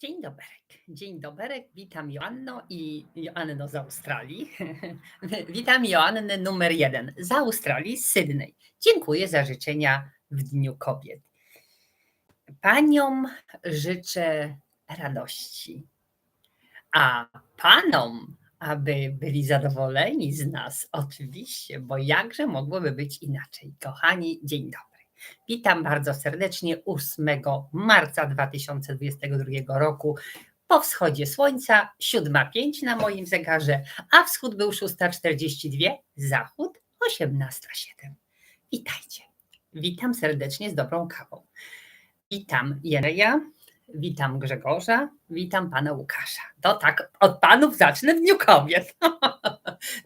Dzień doberek. Dzień doberek. Witam Joanno i Joanno z Australii. Witam Joannę numer jeden z Australii, z Sydney. Dziękuję za życzenia w Dniu Kobiet. Paniom życzę radości, a panom, aby byli zadowoleni z nas, oczywiście, bo jakże mogłoby być inaczej. Kochani, dzień dobry. Witam bardzo serdecznie 8 marca 2022 roku po wschodzie słońca, 7.05 na moim zegarze, a wschód był 6.42, zachód 18.07. Witajcie. Witam serdecznie z dobrą kawą. Witam Jereja, witam Grzegorza, witam pana Łukasza. To tak, od panów zacznę w Dniu Kobiet.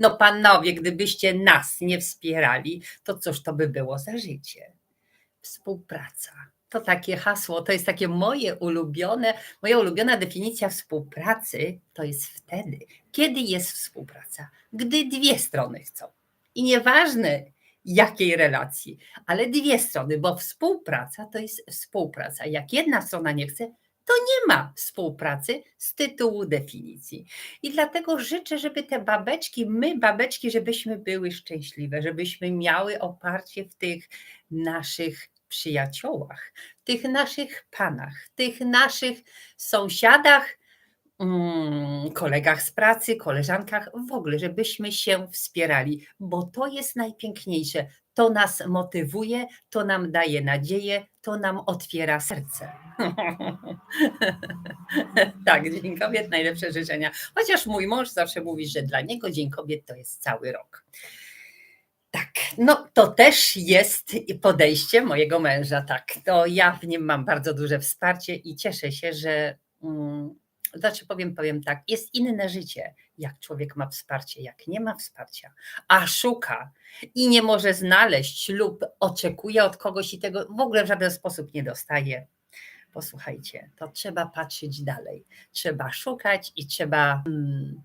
No panowie, gdybyście nas nie wspierali, to cóż to by było za życie? Współpraca. To takie hasło, to jest takie moje ulubione, moja ulubiona definicja współpracy to jest wtedy, kiedy jest współpraca, gdy dwie strony chcą. I nieważne jakiej relacji, ale dwie strony, bo współpraca to jest współpraca. Jak jedna strona nie chce, to nie ma współpracy z tytułu definicji. I dlatego życzę, żeby te babeczki, my babeczki, żebyśmy były szczęśliwe, żebyśmy miały oparcie w tych naszych przyjaciołach, tych naszych panach, tych naszych sąsiadach, kolegach z pracy, koleżankach, w ogóle, żebyśmy się wspierali, bo to jest najpiękniejsze. To nas motywuje, to nam daje nadzieję, to nam otwiera serce. tak, Dzień Kobiet, najlepsze życzenia. Chociaż mój mąż zawsze mówi, że dla niego Dzień Kobiet to jest cały rok. Tak, no to też jest podejście mojego męża, tak. To ja w nim mam bardzo duże wsparcie i cieszę się, że mm, znaczy powiem, powiem tak, jest inne życie, jak człowiek ma wsparcie, jak nie ma wsparcia, a szuka i nie może znaleźć lub oczekuje od kogoś i tego w ogóle w żaden sposób nie dostaje. Posłuchajcie, to trzeba patrzeć dalej. Trzeba szukać i trzeba mm,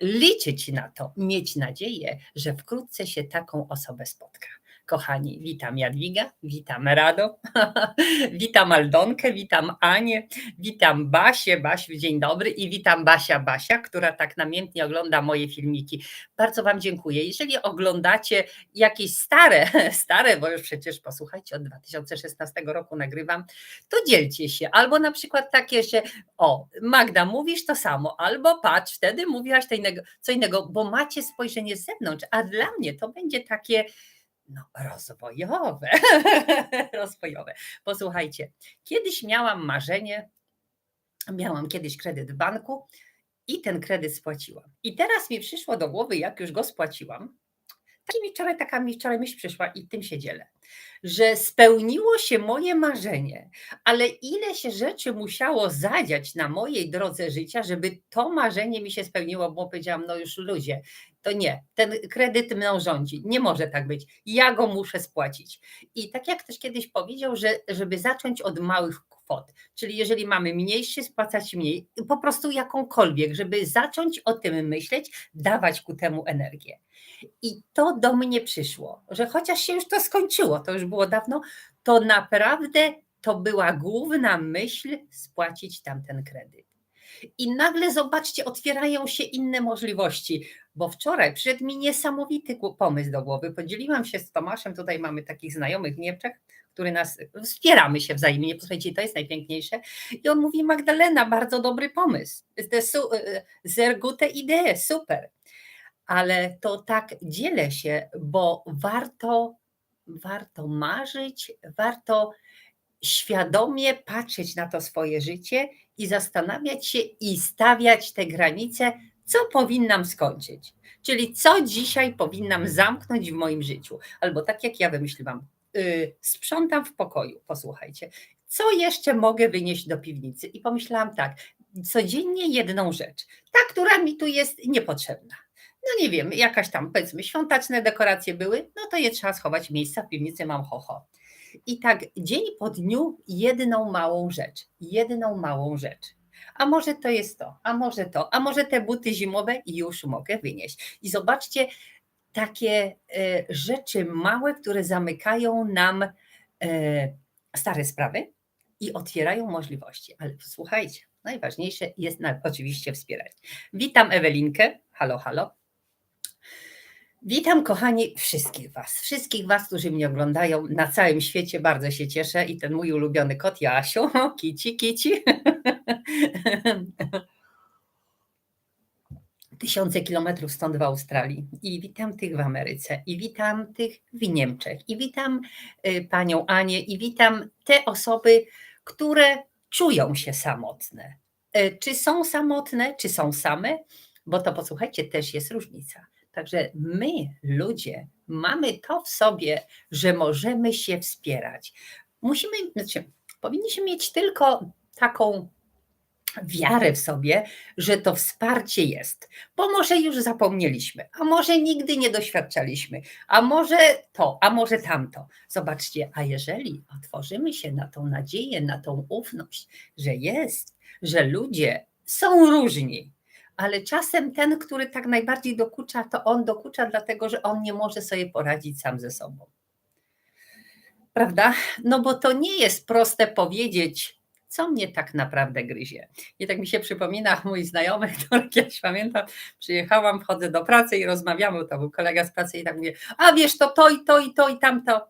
liczyć na to, mieć nadzieję, że wkrótce się taką osobę spotka. Kochani, witam Jadwiga, witam Rado, witam Aldonkę, witam Anię, witam Basię, Basiu, dzień dobry i witam Basia Basia, która tak namiętnie ogląda moje filmiki. Bardzo Wam dziękuję. Jeżeli oglądacie jakieś stare, stare, bo już przecież posłuchajcie, od 2016 roku nagrywam, to dzielcie się. Albo na przykład takie, że o, Magda, mówisz to samo, albo patrz, wtedy mówiłaś to innego, co innego, bo macie spojrzenie z zewnątrz, a dla mnie to będzie takie no, rozwojowe. rozwojowe. Posłuchajcie, kiedyś miałam marzenie, miałam kiedyś kredyt w banku i ten kredyt spłaciłam. I teraz mi przyszło do głowy, jak już go spłaciłam, taki mi wczoraj, taka mi wczoraj myśl przyszła i tym się dzielę, że spełniło się moje marzenie, ale ile się rzeczy musiało zadziać na mojej drodze życia, żeby to marzenie mi się spełniło, bo powiedziałam, no już ludzie, to nie, ten kredyt mną rządzi, nie może tak być, ja go muszę spłacić. I tak jak ktoś kiedyś powiedział, że żeby zacząć od małych kwot, czyli jeżeli mamy mniejszy, spłacać mniej, po prostu jakąkolwiek, żeby zacząć o tym myśleć, dawać ku temu energię. I to do mnie przyszło, że chociaż się już to skończyło, to już było dawno, to naprawdę to była główna myśl spłacić tamten kredyt. I nagle zobaczcie, otwierają się inne możliwości, bo wczoraj przyszedł mi niesamowity pomysł do głowy. Podzieliłam się z Tomaszem, tutaj mamy takich znajomych w Niemczech, który nas wspieramy się wzajemnie. Posłuchajcie, to jest najpiękniejsze. I on mówi: Magdalena, bardzo dobry pomysł. Sehr gute Idee, super. Ale to tak dzielę się, bo warto, warto marzyć, warto świadomie patrzeć na to swoje życie i zastanawiać się i stawiać te granice, co powinnam skończyć. Czyli co dzisiaj powinnam zamknąć w moim życiu. Albo tak jak ja wymyśliłam, yy, sprzątam w pokoju, posłuchajcie, co jeszcze mogę wynieść do piwnicy? I pomyślałam tak, codziennie jedną rzecz, ta, która mi tu jest niepotrzebna. No nie wiem, jakaś tam powiedzmy świąteczne dekoracje były, no to je trzeba schować miejsca w piwnicy, mam ho, ho. I tak dzień po dniu jedną małą rzecz, jedną małą rzecz. A może to jest to, a może to, a może te buty zimowe już mogę wynieść. I zobaczcie, takie e, rzeczy małe, które zamykają nam e, stare sprawy, i otwierają możliwości. Ale posłuchajcie, najważniejsze jest oczywiście wspierać. Witam Ewelinkę. Halo, halo. Witam kochani wszystkich Was, wszystkich Was, którzy mnie oglądają na całym świecie. Bardzo się cieszę i ten mój ulubiony kot Jasiu, kici, kici. Tysiące kilometrów stąd w Australii i witam tych w Ameryce i witam tych w Niemczech i witam y, panią Anię i witam te osoby, które czują się samotne. Y, Czy są samotne, czy są same? Bo to posłuchajcie, też jest różnica. Także my, ludzie, mamy to w sobie, że możemy się wspierać. Musimy, znaczy, powinniśmy mieć tylko taką wiarę w sobie, że to wsparcie jest, bo może już zapomnieliśmy, a może nigdy nie doświadczaliśmy, a może to, a może tamto. Zobaczcie, a jeżeli otworzymy się na tą nadzieję, na tą ufność, że jest, że ludzie są różni, ale czasem ten, który tak najbardziej dokucza, to on dokucza, dlatego że on nie może sobie poradzić sam ze sobą. Prawda? No bo to nie jest proste powiedzieć, co mnie tak naprawdę gryzie. I tak mi się przypomina mój znajomy, który kiedyś pamiętam, przyjechałam, wchodzę do pracy i rozmawiamy, to był kolega z pracy i tak mówię, a wiesz, to to i to i to i tamto.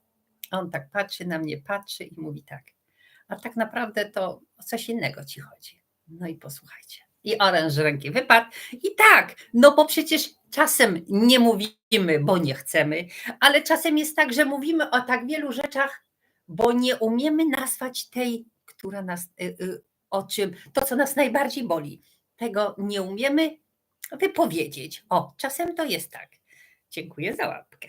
A on tak patrzy na mnie, patrzy i mówi tak, a tak naprawdę to o coś innego ci chodzi. No i posłuchajcie. I oręż ręki wypadł. I tak, no bo przecież czasem nie mówimy, bo nie chcemy, ale czasem jest tak, że mówimy o tak wielu rzeczach, bo nie umiemy nazwać tej która nas, y, y, o czym, to co nas najbardziej boli. Tego nie umiemy wypowiedzieć. O, czasem to jest tak. Dziękuję za łapkę.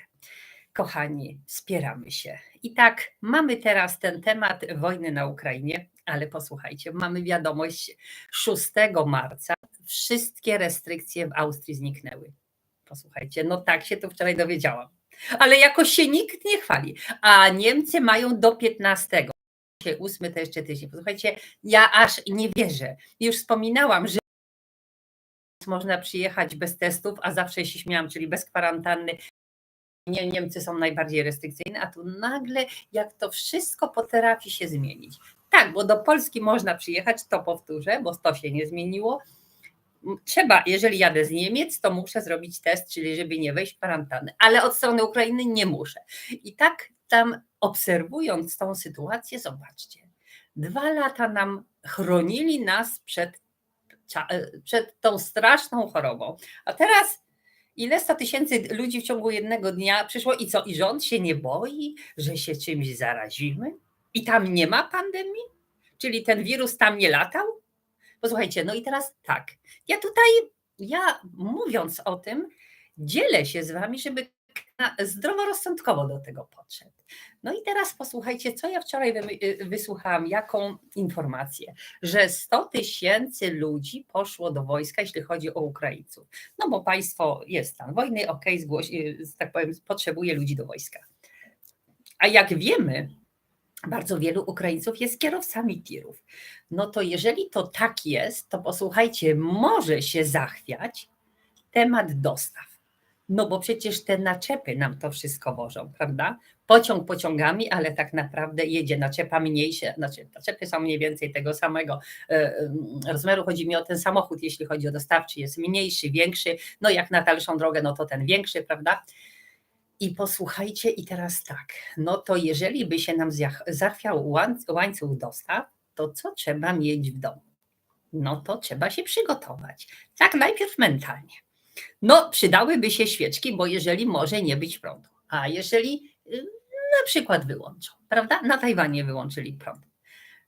Kochani, wspieramy się. I tak, mamy teraz ten temat wojny na Ukrainie, ale posłuchajcie, mamy wiadomość 6 marca. Wszystkie restrykcje w Austrii zniknęły. Posłuchajcie, no tak się to wczoraj dowiedziałam. Ale jakoś się nikt nie chwali. A Niemcy mają do 15 ósmy to jeszcze tydzień. Posłuchajcie, ja aż nie wierzę. Już wspominałam, że można przyjechać bez testów, a zawsze się śmiałam, czyli bez kwarantanny. Nie, Niemcy są najbardziej restrykcyjne, a tu nagle jak to wszystko potrafi się zmienić. Tak, bo do Polski można przyjechać, to powtórzę, bo to się nie zmieniło. Trzeba, jeżeli jadę z Niemiec, to muszę zrobić test, czyli żeby nie wejść w kwarantannę, ale od strony Ukrainy nie muszę. I tak tam obserwując tą sytuację, zobaczcie, dwa lata nam chronili nas przed, przed tą straszną chorobą, a teraz ile sto tysięcy ludzi w ciągu jednego dnia przyszło i co? I rząd się nie boi, że się czymś zarazimy? I tam nie ma pandemii? Czyli ten wirus tam nie latał? Posłuchajcie, no i teraz tak, ja tutaj, ja mówiąc o tym, dzielę się z wami, żeby zdroworozsądkowo do tego podszedł. No i teraz posłuchajcie, co ja wczoraj y, wysłuchałam, jaką informację, że 100 tysięcy ludzi poszło do wojska, jeśli chodzi o Ukraińców. No bo państwo jest stan wojny, ok, zgłoś, y, tak powiem, potrzebuje ludzi do wojska. A jak wiemy, bardzo wielu Ukraińców jest kierowcami tirów. No to jeżeli to tak jest, to posłuchajcie, może się zachwiać temat dostaw no bo przecież te naczepy nam to wszystko wożą, prawda? Pociąg pociągami, ale tak naprawdę jedzie naczepa mniejsze, znaczy naczepy są mniej więcej tego samego e, rozmiaru. Chodzi mi o ten samochód, jeśli chodzi o dostawczy, jest mniejszy, większy. No jak na dalszą drogę, no to ten większy, prawda? I posłuchajcie, i teraz tak, no to jeżeli by się nam zachwiał łańcuch dostaw, to co trzeba mieć w domu? No to trzeba się przygotować. Tak, najpierw mentalnie. No, przydałyby się świeczki, bo jeżeli może nie być prądu, a jeżeli y, na przykład wyłączą, prawda? Na Tajwanie wyłączyli prąd.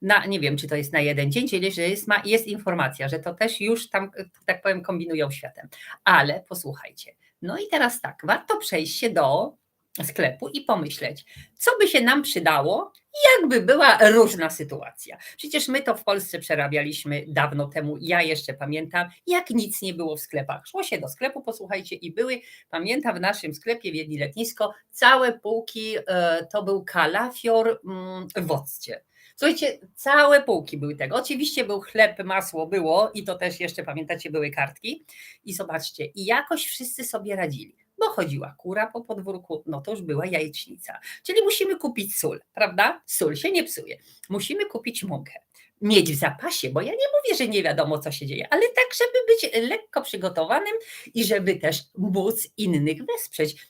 Na, nie wiem, czy to jest na jeden dzień, że jest, ma, jest informacja, że to też już tam, tak powiem, kombinują światem. Ale posłuchajcie, no i teraz tak, warto przejść się do sklepu i pomyśleć, co by się nam przydało, jakby była różna sytuacja. Przecież my to w Polsce przerabialiśmy dawno temu, ja jeszcze pamiętam, jak nic nie było w sklepach. Szło się do sklepu, posłuchajcie, i były, pamiętam w naszym sklepie w Jedni Letnisko, całe półki e, to był kalafior mm, w occie. Słuchajcie, całe półki były tego. Oczywiście był chleb, masło było i to też jeszcze pamiętacie, były kartki. I zobaczcie, i jakoś wszyscy sobie radzili. Bo chodziła kura po podwórku, no to już była jajecznica. Czyli musimy kupić sól, prawda? Sól się nie psuje. Musimy kupić mąkę mieć w zapasie, bo ja nie mówię, że nie wiadomo, co się dzieje, ale tak, żeby być lekko przygotowanym i żeby też móc innych wesprzeć.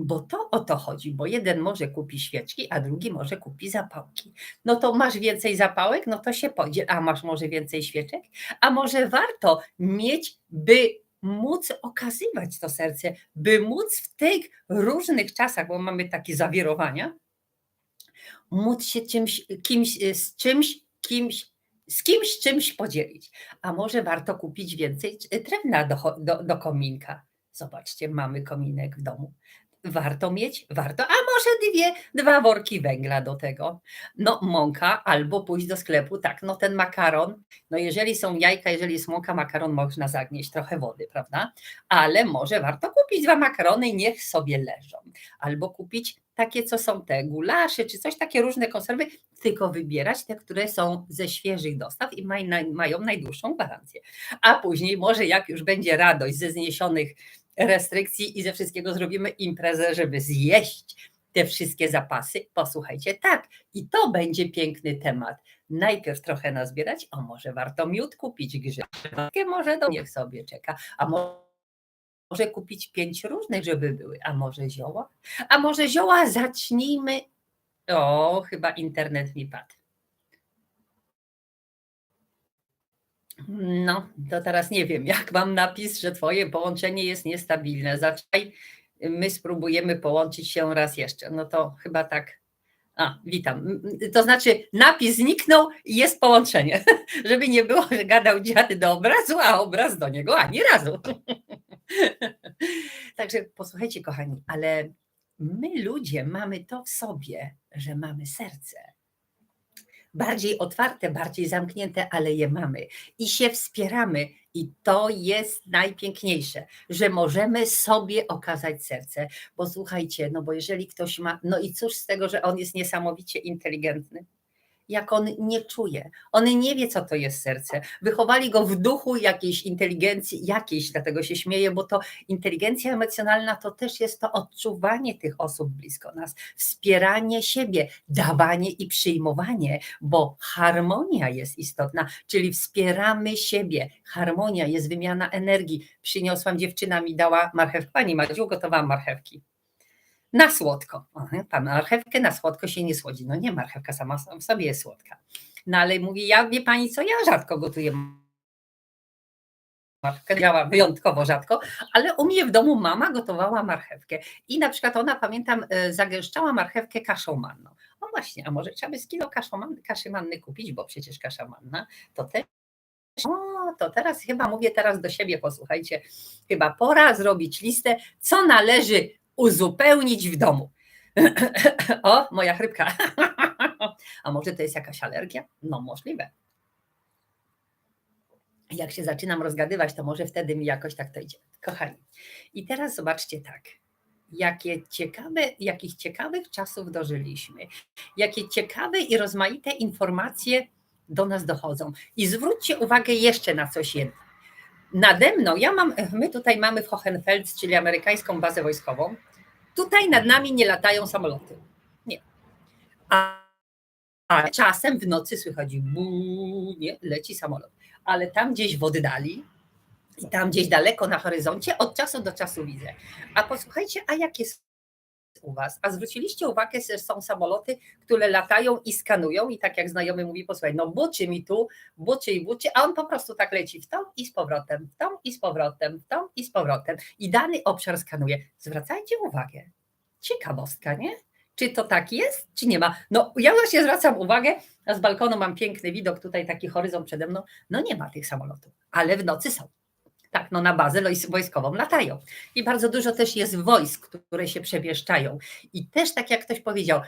Bo to o to chodzi, bo jeden może kupi świeczki, a drugi może kupi zapałki. No to masz więcej zapałek, no to się podziel, a masz może więcej świeczek, a może warto mieć, by móc okazywać to serce, by móc w tych różnych czasach, bo mamy takie zawirowania, móc się czymś, kimś, z czymś kimś, z kimś czymś podzielić. A może warto kupić więcej drewna do, do, do kominka. Zobaczcie, mamy kominek w domu. Warto mieć, warto, a może dwie, dwa worki węgla do tego. No, mąka albo pójść do sklepu, tak, no ten makaron, no jeżeli są jajka, jeżeli jest mąka, makaron można zagnieść, trochę wody, prawda? Ale może warto kupić dwa makarony i niech sobie leżą. Albo kupić takie, co są te gulasze, czy coś, takie różne konserwy, tylko wybierać te, które są ze świeżych dostaw i maj, mają najdłuższą gwarancję. A później może jak już będzie radość ze zniesionych restrykcji i ze wszystkiego zrobimy imprezę, żeby zjeść te wszystkie zapasy. Posłuchajcie, tak, i to będzie piękny temat. Najpierw trochę nazbierać, o może warto miód kupić grzeczkę, może do niech sobie czeka, a może kupić pięć różnych, żeby były, a może zioła, a może zioła zacznijmy. O, chyba internet mi padł. No, to teraz nie wiem, jak mam napis, że Twoje połączenie jest niestabilne. Zaczekaj, my spróbujemy połączyć się raz jeszcze. No to chyba tak. A, witam. To znaczy, napis zniknął i jest połączenie. Żeby nie było, że gadał dziady do obrazu, a obraz do niego ani razu. Także posłuchajcie, kochani, ale my ludzie mamy to w sobie, że mamy serce bardziej otwarte, bardziej zamknięte, ale je mamy i się wspieramy. I to jest najpiękniejsze, że możemy sobie okazać serce, bo słuchajcie, no bo jeżeli ktoś ma, no i cóż z tego, że on jest niesamowicie inteligentny, jak on nie czuje. On nie wie, co to jest serce. Wychowali go w duchu jakiejś inteligencji, jakiejś, dlatego się śmieję, bo to inteligencja emocjonalna to też jest to odczuwanie tych osób blisko nas, wspieranie siebie, dawanie i przyjmowanie, bo harmonia jest istotna, czyli wspieramy siebie. Harmonia jest wymiana energii. Przyniosłam dziewczyna mi dała marchewkę, pani Madziu, gotowałam marchewki na słodko. Pan marchewkę na słodko się nie słodzi. No nie, marchewka sama w sobie jest słodka. No ale mówi, ja wie pani co, ja rzadko gotuję marchewkę, działa wyjątkowo rzadko, ale u mnie w domu mama gotowała marchewkę i na przykład ona, pamiętam, e, zagęszczała marchewkę kaszą manną. O właśnie, a może trzeba by z kilo manny, kaszy manny kupić, bo przecież kasza manna to też o, to teraz chyba mówię teraz do siebie, posłuchajcie, chyba pora zrobić listę, co należy uzupełnić w domu. o, moja chrypka. A może to jest jakaś alergia? No, możliwe. Jak się zaczynam rozgadywać, to może wtedy mi jakoś tak to idzie. Kochani, i teraz zobaczcie tak. Jakie ciekawe, jakich ciekawych czasów dożyliśmy, jakie ciekawe i rozmaite informacje do nas dochodzą. I zwróćcie uwagę jeszcze na coś jedno. Nade mną, ja mam, my tutaj mamy w Hohenfels, czyli amerykańską bazę wojskową. Tutaj nad nami nie latają samoloty. Nie. A, a czasem w nocy słychać bu, nie, leci samolot. Ale tam gdzieś w oddali i tam gdzieś daleko na horyzoncie od czasu do czasu widzę. A posłuchajcie, a jakie u Was. A zwróciliście uwagę, że są samoloty, które latają i skanują i tak jak znajomy mówi, posłuchaj, no buczy mi tu, buczy i buczy, a on po prostu tak leci w tą i z powrotem, w tą i z powrotem, w tą i z powrotem i dany obszar skanuje. Zwracajcie uwagę. Ciekawostka, nie? Czy to tak jest, czy nie ma? No, ja właśnie zwracam uwagę, a z balkonu mam piękny widok, tutaj taki horyzont przede mną. No nie ma tych samolotów, ale w nocy są. Tak, no na bazę wojskową latają. I bardzo dużo też jest wojsk, które się przemieszczają. I też, tak jak ktoś powiedział,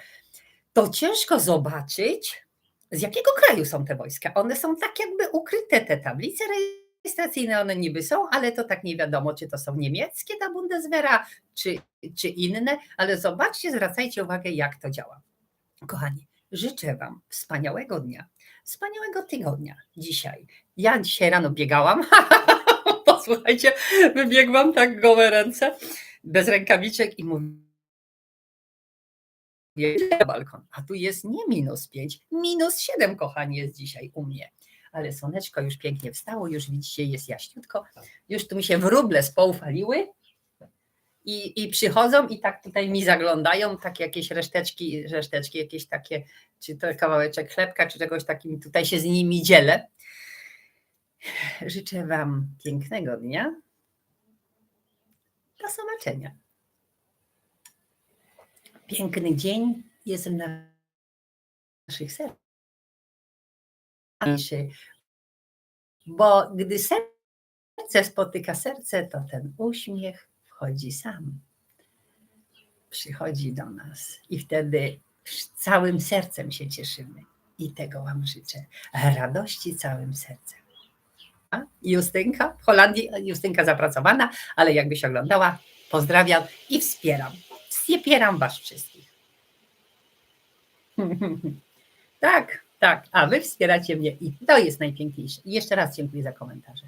to ciężko zobaczyć, z jakiego kraju są te wojska. One są tak jakby ukryte, te tablice rejestracyjne, one niby są, ale to tak nie wiadomo, czy to są niemieckie ta Bundeswehra, czy, czy inne, ale zobaczcie, zwracajcie uwagę, jak to działa. Kochani, życzę Wam wspaniałego dnia, wspaniałego tygodnia dzisiaj. Ja dzisiaj rano biegałam, posłuchajcie, wybiegłam tak gołe ręce, bez rękawiczek i mówię, balkon, a tu jest nie minus 5, minus 7, kochani, jest dzisiaj u mnie. Ale słoneczko już pięknie wstało, już widzicie, jest jaśniutko. Już tu mi się wróble spoufaliły i, i przychodzą i tak tutaj mi zaglądają, tak jakieś reszteczki, reszteczki jakieś takie, czy to kawałeczek chlebka, czy czegoś takim, tutaj się z nimi dzielę. Życzę Wam pięknego dnia. Do zobaczenia. Piękny dzień jest w naszych sercach. Bo gdy serce spotyka serce, to ten uśmiech wchodzi sam. Przychodzi do nas i wtedy całym sercem się cieszymy. I tego Wam życzę. Radości całym sercem. Justynka w Holandii, Justynka zapracowana, ale jakbyś oglądała, pozdrawiam i wspieram. Wspieram Was wszystkich. tak, tak. A Wy wspieracie mnie i to jest najpiękniejsze. Jeszcze raz dziękuję za komentarze.